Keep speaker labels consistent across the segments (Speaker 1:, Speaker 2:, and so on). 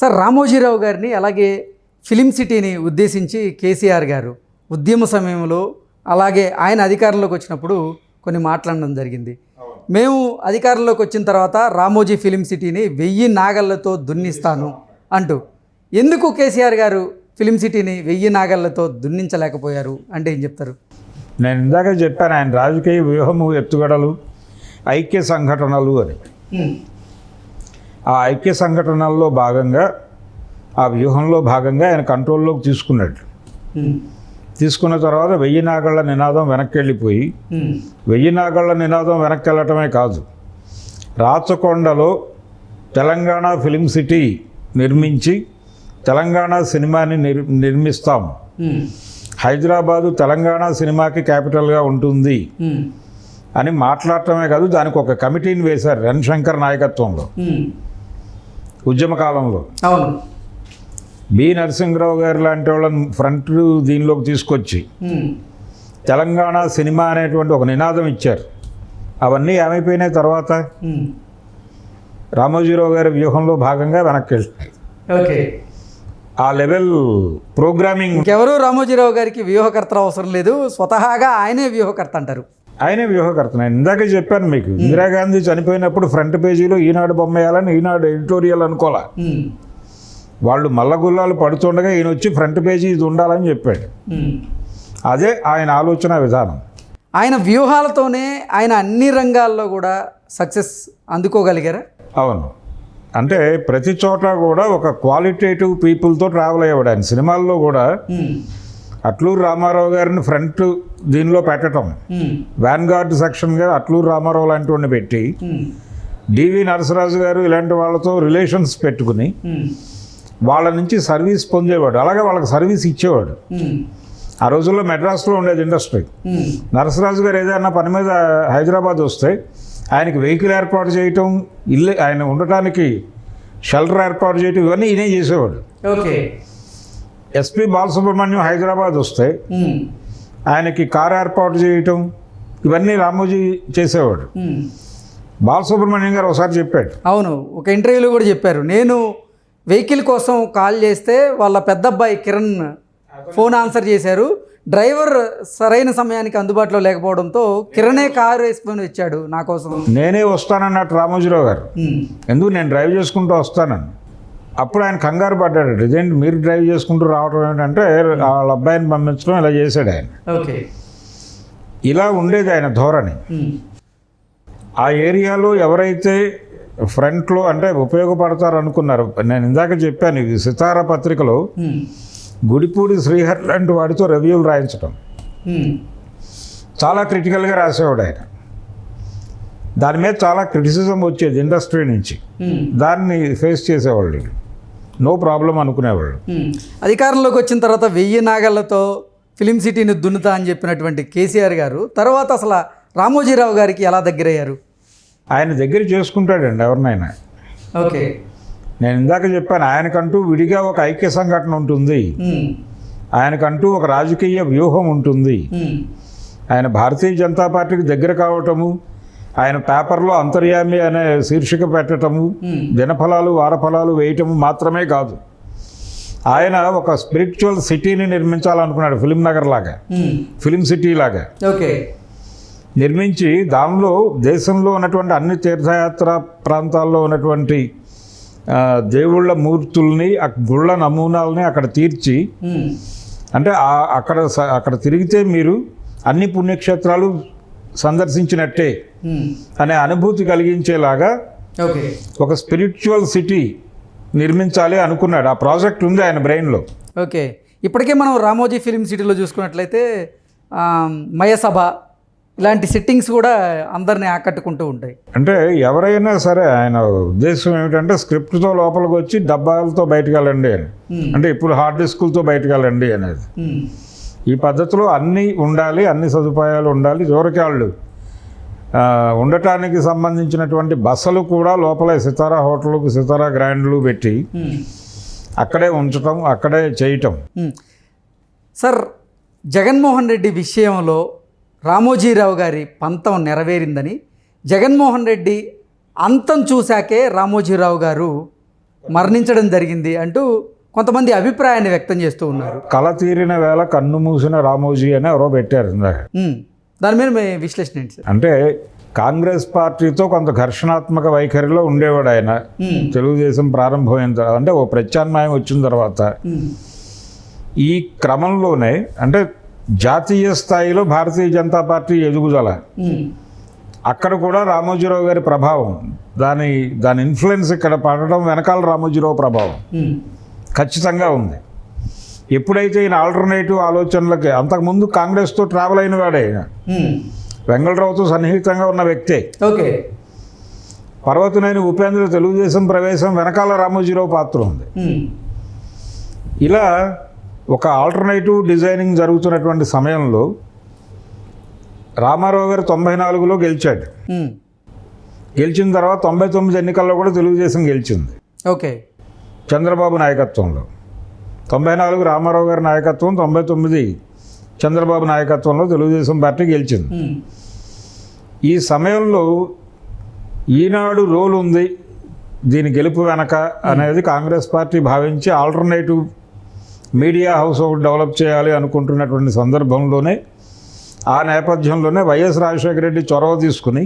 Speaker 1: Sir Ramoji Rao గారిని అలాగే film సిటీని ఉద్దేశించి కేసీఆర్ గారు ఉద్యమ సమయంలో అలాగే ఆయన అధికారంలోకి వచ్చినప్పుడు కొన్ని మాట్లాడడం జరిగింది. మేము అధికారంలోకి వచ్చిన తర్వాత రామోజీ ఫిలిం సిటీని వెయ్యి నాగళ్ళతో దున్నిస్తాను అంటూ ఎందుకు కేసీఆర్ గారు ఫిలిం సిటీని వెయ్యి నాగళ్ళతో దున్నించలేకపోయారు అంటే ఏం చెప్తారు?
Speaker 2: నేను ఇందాక చెప్పాను ఆయన రాజకీయ వ్యూహము ఎత్తుగడలు ఐక్య సంఘటనలు అని. ఆ ఐక్య సంఘటనల్లో భాగంగా ఆ వ్యూహంలో భాగంగా ఆయన కంట్రోల్లోకి తీసుకున్నాడు. తీసుకున్న తర్వాత వెయ్యి నాగళ్ళ నినాదం వెనక్కి వెళ్ళిపోయి వెయ్యి నాగళ్ళ నినాదం వెనక్కి వెళ్ళటమే కాదు రాచకొండలో తెలంగాణ ఫిలిం సిటీ నిర్మించి తెలంగాణ సినిమాని నిర్ నిర్మిస్తాం. హైదరాబాదు తెలంగాణ సినిమాకి క్యాపిటల్గా ఉంటుంది. అని మాట్లాడటమే కాదు దానికి ఒక కమిటీని వేశారు రవిశంకర్ నాయకత్వంలో. ఉద్యమ కాలంలో.
Speaker 1: అవును.
Speaker 2: బి నరసింహరావు గారు లాంటి వాళ్ళని ఫ్రంట్ దీనిలోకి తీసుకొచ్చి తెలంగాణ సినిమా అనేటువంటి ఒక నినాదం ఇచ్చారు. అవన్నీ ఏమైపోయినాయి తర్వాత? రామోజీరావు గారి వ్యూహంలో భాగంగా వెనక్కి వెళ్ళాయి
Speaker 1: ఓకే.
Speaker 2: ఆ లెవెల్ ప్రోగ్రామింగ్
Speaker 1: ఇంకెవరు రామోజీరావు గారికి వ్యూహకర్త అవసరం లేదు. స్వతహాగా ఆయనే వ్యూహకర్త అంటారు.
Speaker 2: ఆయనే వ్యూహకర్త నేను ఇందాకే చెప్పాను మీకు. ఇందిరాగాంధీ చనిపోయినప్పుడు ఫ్రంట్ పేజీలో ఈనాడు బొమ్మ వేయాలని ఈనాడు ఎడిటోరియల్ అనుకోలే. వాళ్ళు మల్లగుల్లాలు పడుతుండగా ఈయన వచ్చి ఫ్రంట్ పేజీ ఇది ఉండాలని చెప్పాడు. అదే ఆయన ఆలోచన విధానం.
Speaker 1: ఆయన వ్యూహాలతోనే ఆయన అన్ని రంగాల్లో కూడా సక్సెస్ అందుకోగలిగారా?
Speaker 2: అవును. అంటే ప్రతి చోట కూడా ఒక క్వాలిటేటివ్ పీపుల్తో ట్రావెల్ అయ్యేవాడు ఆయన సినిమాల్లో కూడా అట్లూరు రామారావు గారిని ఫ్రంట్ దీనిలో పెట్టడం వ్యాన్ గార్డ్ సెక్షన్గా అట్లూరు రామారావు లాంటి వాడిని పెట్టి డివి నరసరాజు గారు ఇలాంటి వాళ్ళతో రిలేషన్స్ పెట్టుకుని వాళ్ళ నుంచి సర్వీస్ పొందేవాడు. అలాగే వాళ్ళకి సర్వీస్ ఇచ్చేవాడు. ఆ రోజుల్లో మెడ్రాస్లో ఉండేది ఇండస్ట్రీ నరసరాజు గారు ఏదైనా పని మీద హైదరాబాద్ వస్తే ఆయనకి వెహికల్ ఏర్పాటు చేయటం ఇల్లు ఆయన ఉండటానికి షెల్టర్ ఏర్పాటు చేయటం ఇవన్నీ ఈయనే చేసేవాడు.
Speaker 1: ఓకే.
Speaker 2: ఎస్పి బాలసుబ్రహ్మణ్యం హైదరాబాద్ వస్తే ఆయనకి కార్ ఏర్పాటు చేయటం ఇవన్నీ రామోజీ చేసేవాడు. బాలసుబ్రహ్మణ్యం గారు ఒకసారి చెప్పాడు.
Speaker 1: అవును ఒక ఇంటర్వ్యూలో కూడా చెప్పారు. నేను వెహికల్ కోసం కాల్ చేస్తే వాళ్ళ పెద్ద అబ్బాయి కిరణ్ ఫోన్ ఆన్సర్ చేశారు. డ్రైవర్ సరైన సమయానికి అందుబాటులో లేకపోవడంతో కిరణే కారు వేసుకొని వచ్చాడు నా కోసం.
Speaker 2: నేనే వస్తానన్నట్టు రామోజీరావు గారు. ఎందుకు? నేను డ్రైవ్ చేసుకుంటూ వస్తానని. అప్పుడు ఆయన కంగారు పడ్డాడు ఇదేంటి మీరు డ్రైవ్ చేసుకుంటూ రావడం ఏంటంటే వాళ్ళ అబ్బాయిని పంపించడం ఇలా చేశాడు ఆయన
Speaker 1: ఓకే
Speaker 2: ఇలా ఉండేది ఆయన ధోరణి. ఆ ఏరియాలో ఎవరైతే ఫ్రంట్లో అంటే ఉపయోగపడతారు అనుకున్నారు నేను ఇందాక చెప్పాను ఇది సితార పత్రికలో. గుడిపూడి శ్రీహర్ లాంటి వాడితో రివ్యూలు రాయించడం. చాలా క్రిటికల్గా రాసేవాడు ఆయన దాని మీద చాలా క్రిటిసిజం వచ్చేది ఇండస్ట్రీ నుంచి. దాన్ని ఫేస్ చేసేవాళ్ళు నో ప్రాబ్లం అనుకునేవాళ్ళు.
Speaker 1: అధికారంలోకి వచ్చిన తర్వాత వెయ్యి నాగళ్ళతో ఫిలిం సిటీని దున్నుతా అని చెప్పినటువంటి కేసీఆర్ గారు తర్వాత అసలు రామోజీరావు గారికి ఎలా దగ్గరయ్యారు
Speaker 2: ఆయన దగ్గర చేసుకుంటాడండి ఎవరినైనా
Speaker 1: ఓకే
Speaker 2: నేను ఇందాక చెప్పాను ఆయనకంటూ విడిగా ఒక ఐక్య సంఘటన ఉంటుంది. ఆయనకంటూ ఒక రాజకీయ వ్యూహం ఉంటుంది. ఆయన భారతీయ జనతా పార్టీకి దగ్గర కావటము ఆయన పేపర్లో అంతర్యామి అనే శీర్షిక పెట్టటము
Speaker 1: ఉమ్.
Speaker 2: దినఫలాలు వారఫలాలు వేయటము మాత్రమే కాదు ఆయన ఒక స్పిరిచువల్ సిటీని నిర్మించాలనుకున్నాడు ఫిలిం నగర్ లాగా
Speaker 1: ఉమ్.
Speaker 2: ఫిలిం సిటీ లాగా
Speaker 1: ఓకే
Speaker 2: నిర్మించి దానిలో దేశంలో ఉన్నటువంటి అన్ని తీర్థయాత్ర ప్రాంతాల్లో ఉన్నటువంటి దేవుళ్ళ మూర్తుల్ని గుళ్ళ నమూనాలని అక్కడ తీర్చి
Speaker 1: ఉమ్.
Speaker 2: అంటే అక్కడ అక్కడ తిరిగితే మీరు అన్ని పుణ్యక్షేత్రాలు సందర్శించినట్టే. అనే అనుభూతి కలిగించేలాగా ఒక స్పిరిచువల్ సిటీ నిర్మించాలి అనుకున్నాడు ఆ ప్రాజెక్ట్ ఉంది ఆయన బ్రెయిన్లో
Speaker 1: ఓకే ఇప్పటికే మనం రామోజీ ఫిలిం సిటీలో చూసుకున్నట్లయితే మయసభ ఇలాంటి సెట్టింగ్స్ కూడా అందరిని ఆకట్టుకుంటూ ఉంటాయి
Speaker 2: అంటే ఎవరైనా సరే ఆయన ఉద్దేశం ఏమిటంటే స్క్రిప్ట్తో లోపలికి వచ్చి డబ్బాలతో బయటకు వెళ్ళండి అని. అంటే ఇప్పుడు హార్డ్ డిస్కులతో బయటకు వెళ్ళండి అనేది. ఈ పద్ధతిలో అన్నీ ఉండాలి అన్ని సదుపాయాలు ఉండాలి ఆ, ఉండటానికి సంబంధించినటువంటి బస్సులు కూడా లోపల సితారా హోటల్కు సితారా గ్రాండ్లు పెట్టి
Speaker 1: ఉమ్.
Speaker 2: అక్కడే ఉంచటం అక్కడే చేయటం
Speaker 1: ఉమ్. సార్ జగన్మోహన్ రెడ్డి విషయంలో రామోజీరావు గారి పంతం నెరవేరిందని జగన్మోహన్ రెడ్డి అంతం చూశాకే రామోజీరావు గారు మరణించడం జరిగింది అంటూ కొంతమంది అభిప్రాయాన్ని వ్యక్తం చేస్తూ ఉన్నారు
Speaker 2: కళ తీరిన వేళ కన్ను మూసిన రామోజీ అని ఎవరో పెట్టారు.
Speaker 1: దాని మీద మీ విశ్లేషణ ఏంటి సార్
Speaker 2: అంటే కాంగ్రెస్ పార్టీతో కొంత ఘర్షణాత్మక వైఖరిలో ఉండేవాడు ఆయన. తెలుగుదేశం ప్రారంభమైన తర్వాత అంటే ఓ ప్రత్యామ్నాయం వచ్చిన తర్వాత. ఈ క్రమంలోనే అంటే జాతీయ స్థాయిలో భారతీయ జనతా పార్టీ ఎదుగుదల. అక్కడ కూడా రామోజీరావు గారి ప్రభావం దాని దాని ఇన్ఫ్లుయెన్స్ ఇక్కడ పడడం వెనకాల రామోజీరావు ప్రభావం. ఖచ్చితంగా ఉంది. ఎప్పుడైతే ఈయన ఆల్టర్నేటివ్ ఆలోచనలకి అంతకుముందు కాంగ్రెస్తో ట్రావెల్ అయిన వాడే. వెంగళరావుతో సన్నిహితంగా ఉన్న వ్యక్తే.
Speaker 1: ఓకే.
Speaker 2: పర్వతనేని ఉపేంద్ర తెలుగుదేశం ప్రవేశం వెనకాల రామోజీరావు పాత్ర ఉంది. ఇలా ఒక ఆల్టర్నేటివ్ డిజైనింగ్ జరుగుతున్నటువంటి సమయంలో రామారావు గారు తొంభై నాలుగులో గెలిచాడు. గెలిచిన తర్వాత తొంభై తొమ్మిది ఎన్నికల్లో కూడా తెలుగుదేశం గెలిచింది.
Speaker 1: ఓకే.
Speaker 2: చంద్రబాబు నాయకత్వంలో తొంభై నాలుగు రామారావు గారి నాయకత్వం తొంభై తొమ్మిది చంద్రబాబు నాయకత్వంలో తెలుగుదేశం పార్టీ గెలిచింది. ఈ సమయంలో ఈనాడు రోల్ ఉంది దీని గెలుపు వెనక అనేది కాంగ్రెస్ పార్టీ భావించి ఆల్టర్నేటివ్ మీడియా హౌస్ ఒకటి డెవలప్ చేయాలి అనుకుంటున్నటువంటి సందర్భంలోనే ఆ నేపథ్యంలోనే వైఎస్ రాజశేఖర రెడ్డి చొరవ తీసుకుని.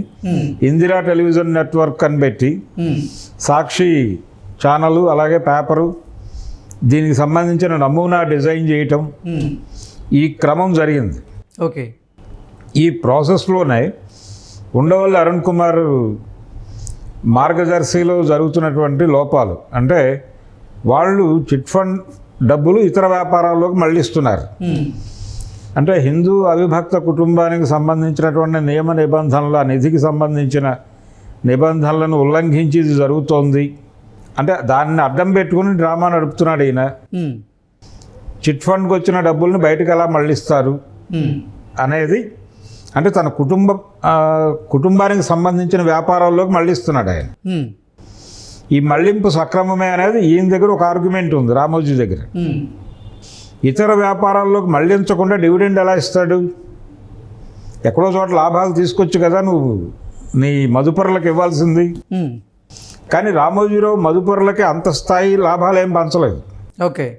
Speaker 2: ఇందిరా టెలివిజన్ నెట్వర్క్ అని పెట్టి
Speaker 1: ఉమ్.
Speaker 2: సాక్షి ఛానల్ అలాగే పేపరు. దీనికి సంబంధించిన నమూనా డిజైన్ చేయటం
Speaker 1: ఉమ్.
Speaker 2: ఈ క్రమం జరిగింది.
Speaker 1: ఓకే.
Speaker 2: ఈ ప్రాసెస్లోనే ఉండవల్లి అరుణ్ కుమార్ మార్గదర్శిలో జరుగుతున్నటువంటి లోపాలు. అంటే వాళ్ళు చిట్ ఫండ్ డబ్బులు ఇతర వ్యాపారాల్లోకి మళ్ళిస్తున్నారు.
Speaker 1: ఉమ్.
Speaker 2: అంటే హిందూ అవిభక్త కుటుంబానికి సంబంధించినటువంటి నియమ నిబంధనలు ఆ నిధికి సంబంధించిన నిబంధనలను ఉల్లంఘించి ఇది జరుగుతోంది. అంటే దాన్ని అడ్డం పెట్టుకుని డ్రామా నడుపుతున్నాడు ఈయన. చిట్ ఫండ్కి వచ్చిన డబ్బుల్ని బయటకు ఎలా మళ్ళిస్తారు. అనేది అంటే తన కుటుంబ కుటుంబానికి సంబంధించిన వ్యాపారాల్లోకి మళ్ళిస్తున్నాడు ఆయన. ఈ మళ్ళింపు సక్రమమే అనేది ఈయన దగ్గర ఒక ఆర్గ్యుమెంట్ ఉంది రామోజీ దగ్గర. ఇతర వ్యాపారాల్లోకి మళ్ళించకుండా డివిడెండ్ ఎలా ఇస్తాడు ఎక్కడో చోట లాభాలు తీసుకొచ్చు కదా నువ్వు నీ మదుపరులకు ఇవ్వాల్సింది. కానీ రామోజీరావు మదుపరులకి అంత స్థాయి లాభాలు ఏం పంచలేదు.
Speaker 1: ఓకే.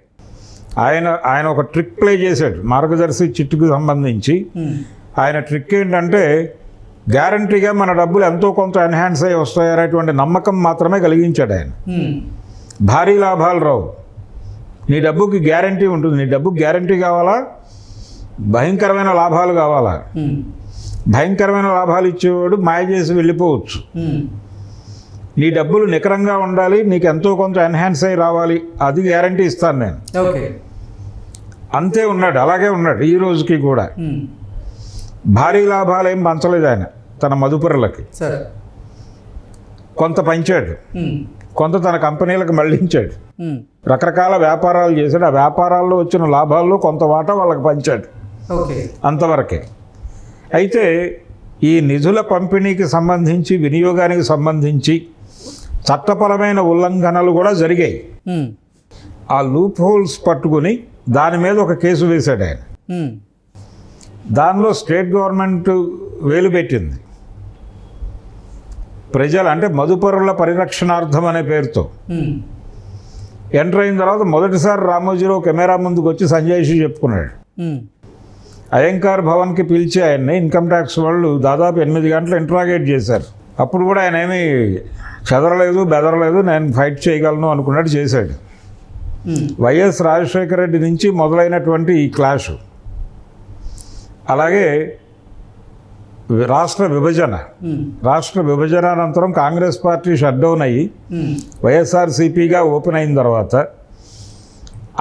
Speaker 2: ఆయన ఆయన ఒక ట్రిక్ ప్లే చేశాడు మార్గదర్శి చిట్టుకు సంబంధించి. ఆయన ట్రిక్ ఏంటంటే గ్యారంటీగా మన డబ్బులు ఎంతో కొంత ఎన్హాన్స్ అయ్యి వస్తాయనేటువంటి నమ్మకం మాత్రమే కలిగించాడు ఆయన. భారీ లాభాలు రావు. నీ డబ్బుకి గ్యారంటీ ఉంటుంది. నీ డబ్బుకి గ్యారంటీ కావాలా? భయంకరమైన లాభాలు కావాలా. భయంకరమైన లాభాలు ఇచ్చేవాడు మాయ చేసి వెళ్ళిపోవచ్చు. నీ డబ్బులు నికరంగా ఉండాలి నీకు ఎంతో కొంత ఎన్హాన్స్ అయ్యి రావాలి అది గ్యారంటీ ఇస్తాను నేను.
Speaker 1: ఓకే.
Speaker 2: అంతే ఉన్నాడు అలాగే ఉన్నాడు ఈ రోజుకి కూడా. భారీ లాభాలు ఏం పంచలేదు ఆయన తన మదుపరులకి కొంత పంచాడు. కొంత తన కంపెనీలకు మళ్ళించాడు
Speaker 1: ఉమ్.
Speaker 2: రకరకాల వ్యాపారాలు చేశాడు ఆ వ్యాపారాల్లో వచ్చిన లాభాల్లో కొంత వాటా వాళ్ళకి పంచాడు. అంతవరకే. అయితే ఈ నిధుల పంపిణీకి సంబంధించి వినియోగానికి సంబంధించి చట్టపరమైన ఉల్లంఘనలు కూడా జరిగాయి. ఆ లూప్ హోల్స్ పట్టుకుని దాని మీద ఒక కేసు వేశాడు ఆయన. దానిలో స్టేట్ గవర్నమెంట్ వేలు పెట్టింది ప్రజలు అంటే మదుపరుల పరిరక్షణార్థం అనే పేరుతో. ఎంటర్ అయిన తర్వాత మొదటిసారి రామోజీరావు కెమెరా ముందుకు వచ్చి సంజయ్షి చెప్పుకున్నాడు. అయంకార్ భవన్కి పిలిచి ఆయన్ని ఇన్కమ్ ట్యాక్స్ వాళ్ళు దాదాపు ఎనిమిది గంటలు ఇంట్రాగేట్ చేశారు అప్పుడు కూడా ఆయన ఏమీ చెదరలేదు బెదరలేదు నేను ఫైట్ చేయగలను అనుకున్నట్టు చేశాడు. వైఎస్ రాజశేఖర రెడ్డి నుంచి మొదలైనటువంటి ఈ క్లాష్ అలాగే రాష్ట్ర విభజన. రాష్ట్ర విభజన అనంతరం కాంగ్రెస్ పార్టీ షట్డౌన్ అయ్యి వైఎస్ఆర్సీపీగా ఓపెన్ అయిన తర్వాత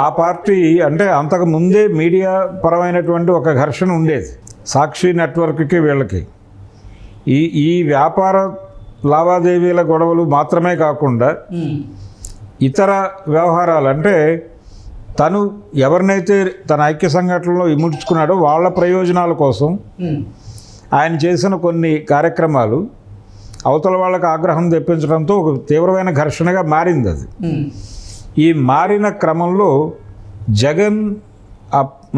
Speaker 2: ఆ పార్టీ అంటే అంతకు ముందే మీడియా పరమైనటువంటి ఒక ఘర్షణ ఉండేది. సాక్షి నెట్వర్క్కి వీళ్ళకి. ఈ ఈ వ్యాపార లావాదేవీల గొడవలు మాత్రమే కాకుండా. ఇతర వ్యవహారాలు అంటే తను ఎవరినైతే తన ఐక్య సంఘటనలో ఇముడ్చుకున్నాడో వాళ్ళ ప్రయోజనాల కోసం. ఆయన చేసిన కొన్ని కార్యక్రమాలు అవతల వాళ్ళకి ఆగ్రహం తెప్పించడంతో ఒక తీవ్రమైన ఘర్షణగా మారింది అది. ఈ మారిన క్రమంలో జగన్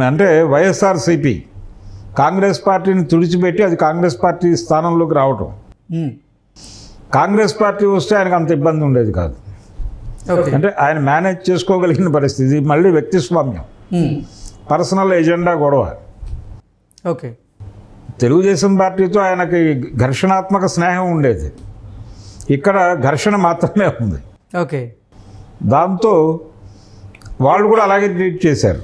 Speaker 2: అంటే వైఎస్ఆర్సిపి కాంగ్రెస్ పార్టీని తుడిచిపెట్టి అది కాంగ్రెస్ పార్టీ స్థానంలోకి రావటం. కాంగ్రెస్ పార్టీ వస్తే ఆయనకు అంత ఇబ్బంది ఉండేది కాదు.
Speaker 1: ఓకే.
Speaker 2: అంటే ఆయన మేనేజ్ చేసుకోగలిగిన పరిస్థితి మళ్ళీ వ్యక్తిస్వామ్యం.
Speaker 1: ఉమ్.
Speaker 2: పర్సనల్ ఎజెండా గొడవ.
Speaker 1: ఓకే.
Speaker 2: తెలుగుదేశం పార్టీతో ఆయనకి ఘర్షణాత్మక స్నేహం ఉండేది. ఇక్కడ ఘర్షణ మాత్రమే ఉంది.
Speaker 1: ఓకే.
Speaker 2: దాంతో వాళ్ళు కూడా అలాగే ట్రీట్ చేశారు.